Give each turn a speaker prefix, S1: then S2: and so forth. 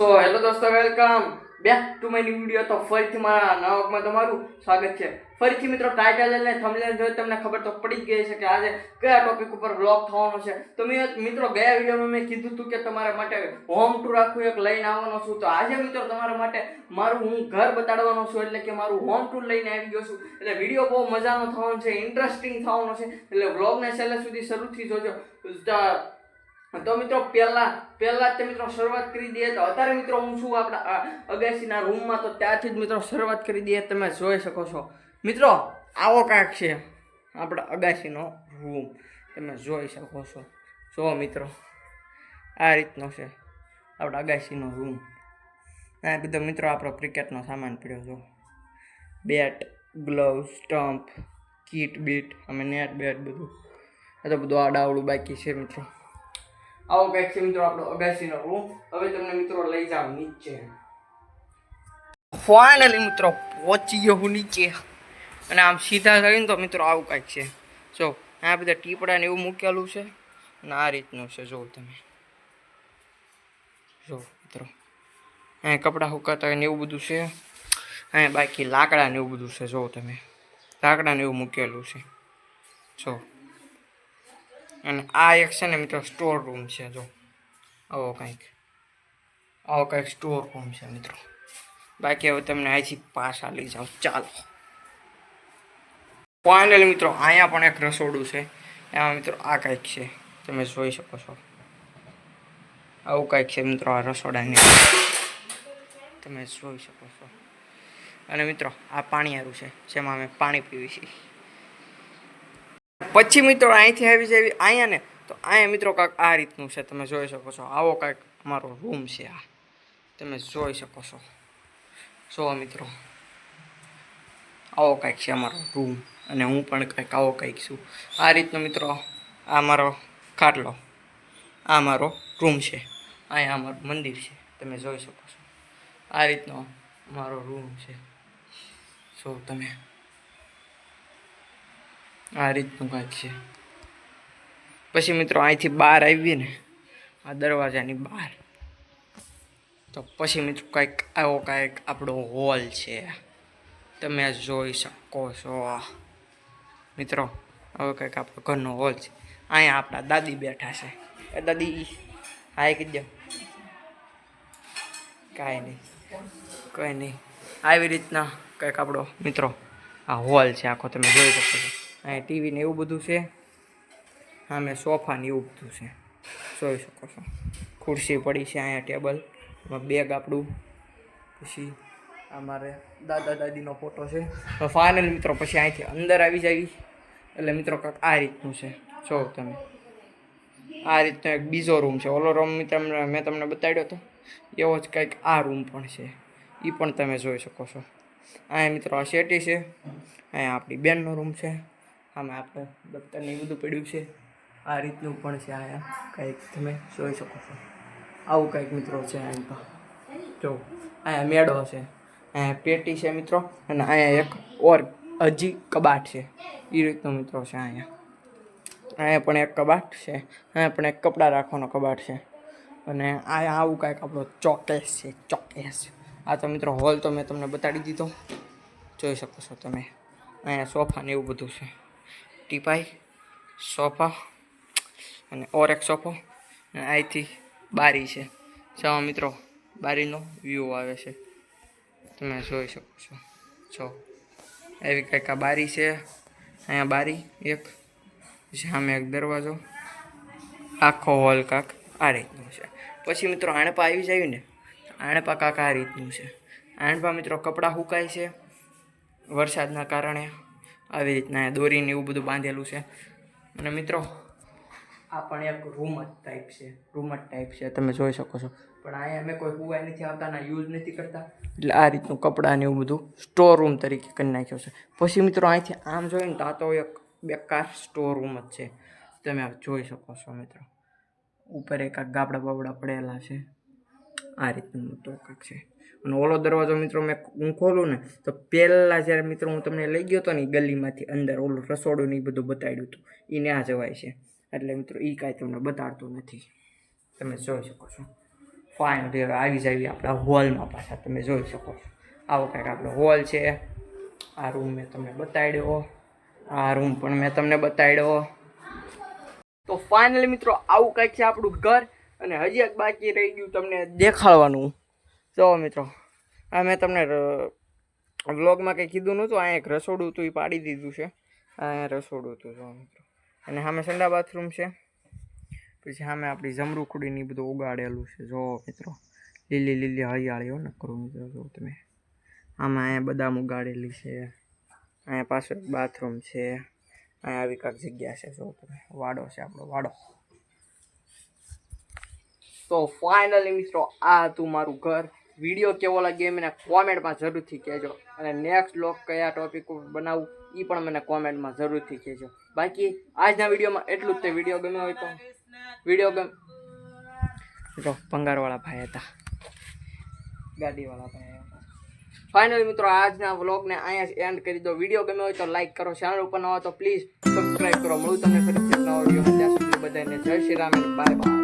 S1: તો હેલો દોસ્તો welcome back to my new video તો ફરીથી મારા નવકમાં તમારું સ્વાગત છે. ફરીથી મિત્રો ટાઇટલ અને થંબનેલ જોઈ તમને ખબર તો પડી ગઈ છે કે આજે કયા ટોપિક ઉપર વ્લોગ થવાનો છે. તો મેં મિત્રો, ગયા વિડીયોમાં મેં કીધું હતું કે તમારા માટે હોમ ટુર આખું એક લઈને આવવાનો છું. તો આજે મિત્રો તમારા માટે મારું હું ઘર બતાડવાનો છું, એટલે કે મારું હોમ ટુર લઈને આવી ગયો છું. એટલે વીડિયો બહુ મજાનો થવાનો છે ઇન્ટરેસ્ટિંગ થવાનો છે. એટલે વ્લોગને છેલ્લે સુધી શરૂથી જોજો. તો મિત્રો પહેલા પહેલા તે મિત્રો શરૂઆત કરી દઈએ તો અત્યારે મિત્રો હું છું આપણા અગાસીના રૂમમાં તો ત્યાંથી જ મિત્રો શરૂઆત કરી દઈએ, તમે જોઈ શકો છો. મિત્રો, આવો કાંક છે આપણા અગાસીનો રૂમ તમે જોઈ શકો છો. જો મિત્રો, આ રીતનો છે આપણા અગાસીનો રૂમ આ બધો મિત્રો આપણો ક્રિકેટનો સામાન પડ્યો જો બેટ ગ્લવ સ્ટમ્પ કીટ બીટ અમે નેટ બેટ બધું. આ તો બધું આડાવડું બાકી છે મિત્રો. આવો કંઈક છે મિત્રો, આપણો અગાસીનો રૂમ હવે તમને મિત્રો લઈ જાવ નીચે. ફાઇનલી મિત્રો, પહોંચી ગયો હું નીચે. અને આમ સીધા થઈને તો મિત્રો આવું કંઈક છે. જો, આ બધા ટીપડા ને એવું મૂકેલું છે. અને આ રીતનું છે, જો તમે. જો મિત્રો, અહીંયા કપડાં સુકાતા હોય ને એવું બધું છે. અહીંયા બાકી લાકડા ને એવું બધું છે, જો તમે. લાકડા ને એવું મૂકેલું છે. જો. અને આ એક છે ને મિત્રો સ્ટોર રૂમ છે, જો. આવો કંઈક. આવો કંઈક સ્ટોર રૂમ છે, મિત્રો. બાકી હવે તમને અહીંથી પાછા લઈ જાઓ ચાલો. ફાઇનલી મિત્રો, અહીંયા પણ એક રસોડું છે. એમાં મિત્રો આ કંઈક છે. તમે જોઈ શકો છો. આવું કંઈક છે મિત્રો આ રસોડાની. તમે જોઈ શકો છો. અને મિત્રો, આ પાણીયારું છે, જેમાં અમે પાણી પીવી છીએ. પછી મિત્રો અહીંથી આવી જાય અહીંયા ને, તો અહીંયા મિત્રો કાંઈક આ રીતનું છે. તમે જોઈ શકો છો. આવો કાંઈક અમારો રૂમ છે આ. તમે જોઈ શકો છો. જો મિત્રો, આવો કાંઈક છે અમારો રૂમ અને હું પણ કંઈક આવો કંઈક છું. આ રીતનો મિત્રો આ મારો ખાટલો, આ મારો રૂમ છે. અહીંયા અમારું મંદિર છે. તમે જોઈ શકો છો. આ રીતનો અમારો રૂમ છે. જો તમે આ રીતનું કાંઈક છે. પછી મિત્રો અહીંથી બહાર આવીએ ને આ દરવાજાની બહાર. તો પછી મિત્રો કંઈક આવો કાંઈક આપણો હોલ છે. તમે જોઈ શકો છો. મિત્રો, આવો કંઈક આપણો ઘરનો હોલ છે. અહીંયા આપણા દાદી બેઠા છે. એ દાદી હાય કીધું. દો કાંઈ નહીં, કંઈ નહીં. આવી રીતના કંઈક આપણો મિત્રો આ હોલ છે. આખો તમે જોઈ શકો છો. અહીંયા ટીવી ને એવું બધું છે. સામે સોફા ને એવું બધું છે. જોઈ શકો છો. ખુરશી પડી છે અહીંયા ટેબલ, એમાં બેગ આપણું. પછી અમારે દાદા દાદીનો ફોટો છે. તો ફાઇનલ મિત્રો, પછી અહીંથી અંદર આવી જાય એટલે મિત્રો કાંક આ રીતનું છે. જો તમે. આ રીતનો એક બીજો રૂમ છે. ઓલો રૂમ તમને, મેં તમને બતાડ્યો હતો એવો જ કંઈક આ રૂમ પણ છે. એ પણ તમે જોઈ શકો છો. અહીંયા મિત્રો આ શેટી છે. અહીંયા આપણી બેનનો રૂમ છે. આમાં આપણે દફતરને એવું બધું પડ્યું છે. આ રીતનું પણ છે અહીંયા કંઈક તમે જોઈ શકો છો. આવું કંઈક મિત્રો છે અહીંયા તો. જો અહીંયા મેળો છે. અહીંયા પેટી છે મિત્રો, અને અહીંયા એક ઓર હજી કબાટ છે. એ રીતનો મિત્રો છે અહીંયા અહીંયા પણ એક કબાટ છે. અહીંયા પણ એક કપડાં રાખવાનો કબાટ છે. અને આ આવું કાંઈક આપણો ચોકેસ છે, ચોકેસ. આ તો મિત્રો હોલ તો મેં તમને બતાડી દીધો. જોઈ શકો છો તમે. અહીંયા સોફા ને એવું બધું છે. ટીપાઈ સોફા અને ઓર એક સોફો અને અહીંથી બારી છે. ચાલો મિત્રો, બારીનો વ્યૂ આવે છે. તમે જોઈ શકો છો. જો, એવી કંઈક આ બારી છે. અહીંયા બારી એક સામે એક દરવાજો. આખો હોલ કાંક આ રીતનું છે. પછી મિત્રો, આણપા આવી જાય ને આણપા કાંક આ રીતનું છે. આણપા મિત્રો, કપડાં સુકાય છે વરસાદના કારણે. આવી રીતના દોરીને એવું બધું બાંધેલું છે. અને મિત્રો, આ પણ એક રૂમ જ ટાઈપ છે. રૂમ જ ટાઈપ છે, તમે જોઈ શકો છો. પણ અહીંયા અમે કોઈ હુવાય નથી આવતા ના યુઝ નથી કરતા. એટલે આ રીતનું કપડાં ને એવું બધું સ્ટોર રૂમ તરીકે કરી નાખ્યો છે. પછી મિત્રો, અહીંથી આમ જોઈને તો આ તો એક બેકાર સ્ટોર રૂમ જ છે. તમે જોઈ શકો છો મિત્રો. ઉપર એક ગાબડા બાબડા પડેલા છે. આ રીતનું મોટો કાંક છે. અને ઓલો દરવાજો મિત્રો મેં હું ખોલું ને, તો પહેલાં જ્યારે મિત્રો હું તમને લઈ ગયો હતો ને ગલીમાંથી અંદર ઓલું રસોડું ને એ બધું બતાડ્યું હતું. એ ના જવાય છે. એટલે મિત્રો એ કાંઈ તમને બતાડતું નથી. તમે જોઈ શકો છો. ફાઇનલી હવે આવી જાય આપણા હોલમાં પાછા. તમે જોઈ શકો છો. આવો કંઈક આપણો હોલ છે. આ રૂમ મેં તમને બતાડ્યો. આ રૂમ પણ મેં તમને બતાડ્યો. તો ફાઇનલી મિત્રો આવું કંઈક છે આપણું ઘર. અને હજી એક બાકી રહી ગયું તમને દેખાડવાનું. જો મિત્રો, આ મેં તમને વ્લોગમાં કંઈ કીધું નહોતું અહીંયા એક રસોડું હતું, એ પાડી દીધું છે. અહીંયા રસોડું હતું, જો મિત્રો. અને સામે સંડા બાથરૂમ છે. પછી સામે આપણી જમરૂખડીની બધું ઉગાડેલું છે. જો મિત્રો, લીલી લીલી હરિયાળી હોય ને કરું મિત્રો, જો તમે. આમાં અહીંયા બદામ ઉગાડેલી છે. અહીંયા પાછળ બાથરૂમ છે. અહીંયા આવી કાંઈક જગ્યા છે, જો તમે. વાડો છે આપણો, વાડો. તો ફાઇનલી મિત્રો, આ હતું મારું ઘર. વીડિયો કેવો લાગ્યો એ મને કોમેન્ટમાં જરૂરથી કહેજો. અને નેક્સ્ટ બ્લોગ કયા ટોપિક બનાવું એ પણ મને કોમેન્ટમાં જરૂરથી કહેજો. બાકી આજના વિડીયોમાં એટલું જ તે વીડિયો ગમ્યો હોય તો વીડિયો ગમ જો પંગારવાળા ભાઈ હતા. ગાડીવાળા ભાઈ ફાઇનલી મિત્રો, આજના વ્લોગને અહીંયા એન્ડ કરી દો. વીડિયો ગમ્યો હોય તો લાઈક કરો. ચેનલ ઉપર ન હોય તો પ્લીઝ સબસ્ક્રાઈબ કરો. મળું તમને ફરી નવો વીડિયો ત્યાં સુધી બધાને જય શ્રી રામ બાય બાય